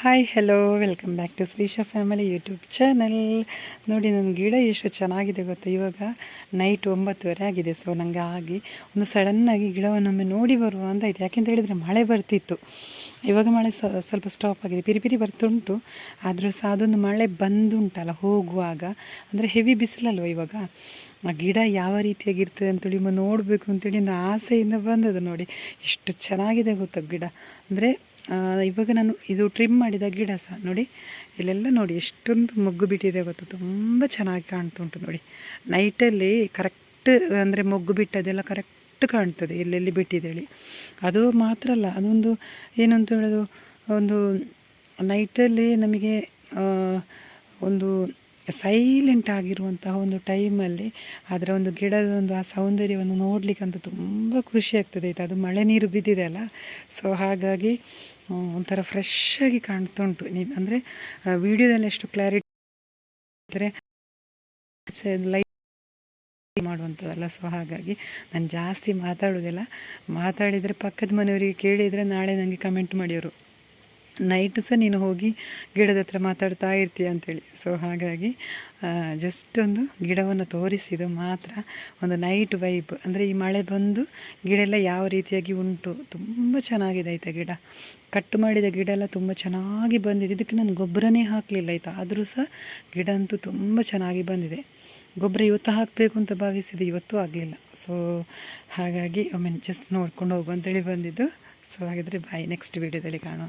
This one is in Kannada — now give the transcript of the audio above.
Hi hello welcome back to Shrisha family YouTube channel ನೋಡಿ ನನ್ನ ಗಿಡ ಎಷ್ಟು ಚೆನ್ನಾಗಿದೆ ಗೊತ್ತಾ? ಇವಾಗ ನೈಟ್ ಒಂಬತ್ತುವರೆ ಆಗಿದೆ ಸೊ ನನಗೆ ಆಗಿ ಒಂದು ಸಡನ್ನಾಗಿ ಗಿಡವನ್ನೊಮ್ಮೆ ನೋಡಿ ಬರುವ ಅಂತ ಇದೆ ಯಾಕೆಂತ ಹೇಳಿದರೆ ಮಳೆ ಬರ್ತಿತ್ತು. ಇವಾಗ ಮಳೆ ಸ್ವ- ಸ್ವಲ್ಪ ಸ್ಟಾಪ್ ಆಗಿದೆ. ಪಿರಿ ಪಿರಿ ಬರ್ತುಂಟು. ಆದರೂ ಸಹ ಅದೊಂದು ಮಳೆ ಬಂದುಂಟಲ್ಲ ಹೋಗುವಾಗ. ಅಂದರೆ ಹೆವಿ ಬಿಸಿಲಲ್ವ ಇವಾಗ? ಆ ಗಿಡ ಯಾವ ರೀತಿಯಾಗಿರ್ತದೆ ಅಂತೇಳಿ ನೋಡಬೇಕು ಅಂತೇಳಿ ಒಂದು ಆಸೆಯಿಂದ ಬಂದದ್ದು ನೋಡಿ. ಎಷ್ಟು ಚೆನ್ನಾಗಿದೆ ಗೊತ್ತಾ ಗಿಡ. ಅಂದರೆ ಇವಾಗ ನಾನು ಇದು ಟ್ರಿಮ್ ಮಾಡಿದ ಗಿಡ ಸಹ ನೋಡಿ. ಇಲ್ಲೆಲ್ಲ ನೋಡಿ ಎಷ್ಟೊಂದು ಮೊಗ್ಗು ಬಿಟ್ಟಿದೆ ಗೊತ್ತು. ತುಂಬ ಚೆನ್ನಾಗಿ ಕಾಣ್ತುಂಟು ನೋಡಿ. ನೈಟಲ್ಲಿ ಕರೆಕ್ಟ್ ಅಂದರೆ ಮೊಗ್ಗು ಬಿಟ್ಟದೆಲ್ಲ ಕರೆಕ್ಟ್ ಕಾಣ್ತದೆ ಎಲ್ಲೆಲ್ಲಿ ಬಿಟ್ಟಿದ್ದೇಳಿ ಅದು ಮಾತ್ರ ಅಲ್ಲ, ಅದೊಂದು ಏನಂತ ಹೇಳೋದು, ಒಂದು ನೈಟಲ್ಲಿ ನಮಗೆ ಒಂದು ಸೈಲೆಂಟ್ ಆಗಿರುವಂತಹ ಒಂದು ಟೈಮಲ್ಲಿ ಅದರ ಒಂದು ಗಿಡದ ಒಂದು ಆ ಸೌಂದರ್ಯವನ್ನು ನೋಡಲಿಕ್ಕಂತೂ ತುಂಬ ಖುಷಿ ಆಗ್ತದೆ. ಆಯ್ತು ಅದು ಮಳೆ ನೀರು ಬಿದ್ದಿದೆ ಅಲ್ಲ? ಸೊ ಹಾಗಾಗಿ ಒಂಥರ ಫ್ರೆಶ್ ಆಗಿ ಕಾಣ್ತುಂಟು. ನೀವು ಅಂದರೆ ವಿಡಿಯೋದಲ್ಲಿ ಎಷ್ಟು ಕ್ಲಾರಿಟಿ ಅಂದರೆ ಲೈಟ್ ಮಾಡುವಂಥದ್ದಲ್ಲ. ಸೊ ಹಾಗಾಗಿ ನಾನು ಜಾಸ್ತಿ ಮಾತಾಡೋದಿಲ್ಲ. ಮಾತಾಡಿದರೆ ಪಕ್ಕದ ಮನೆಯವರಿಗೆ ಕೇಳಿದರೆ ನಾಳೆ ನನಗೆ ಕಮೆಂಟ್ ಮಾಡಿಅವರು ನೈಟು ಸಹ ನೀನು ಹೋಗಿ ಗಿಡದ ಹತ್ರ ಮಾತಾಡ್ತಾ ಇರ್ತೀಯ ಅಂತೇಳಿ. ಸೊ ಹಾಗಾಗಿ ಜಸ್ಟ್ ಒಂದು ಗಿಡವನ್ನು ತೋರಿಸಿದ್ದು ಮಾತ್ರ ಒಂದು ನೈಟ್ ವೈಬ್ ಅಂದರೆ ಈ ಮಳೆ ಬಂದು ಗಿಡ ಎಲ್ಲ ಯಾವ ರೀತಿಯಾಗಿ ಉಂಟು, ತುಂಬ ಚೆನ್ನಾಗಿದೆ ಆಯಿತಾ ಗಿಡ. ಕಟ್ ಮಾಡಿದ ಗಿಡ ಎಲ್ಲ ತುಂಬ ಚೆನ್ನಾಗಿ ಬಂದಿದೆ. ಇದಕ್ಕೆ ನಾನು ಗೊಬ್ಬರನೇ ಹಾಕಲಿಲ್ಲ ಆಯಿತಾ. ಆದರೂ ಸಹ ಗಿಡ ಅಂತೂ ತುಂಬ ಚೆನ್ನಾಗಿ ಬಂದಿದೆ. ಗೊಬ್ಬರ ಇವತ್ತು ಹಾಕಬೇಕು ಅಂತ ಭಾವಿಸಿದೆ, ಇವತ್ತೂ ಆಗಲಿಲ್ಲ. ಸೊ ಹಾಗಾಗಿ ಒಮ್ಮೆ ಜಸ್ಟ್ ನೋಡ್ಕೊಂಡು ಹೋಗು ಅಂತೇಳಿ ಬಂದಿದ್ದು. ಸೊ ಹಾಗಿದ್ರೆ ಬಾಯ್ ನೆಕ್ಸ್ಟ್ ವೀಡಿಯೋದಲ್ಲಿ ಕಾಣುವ.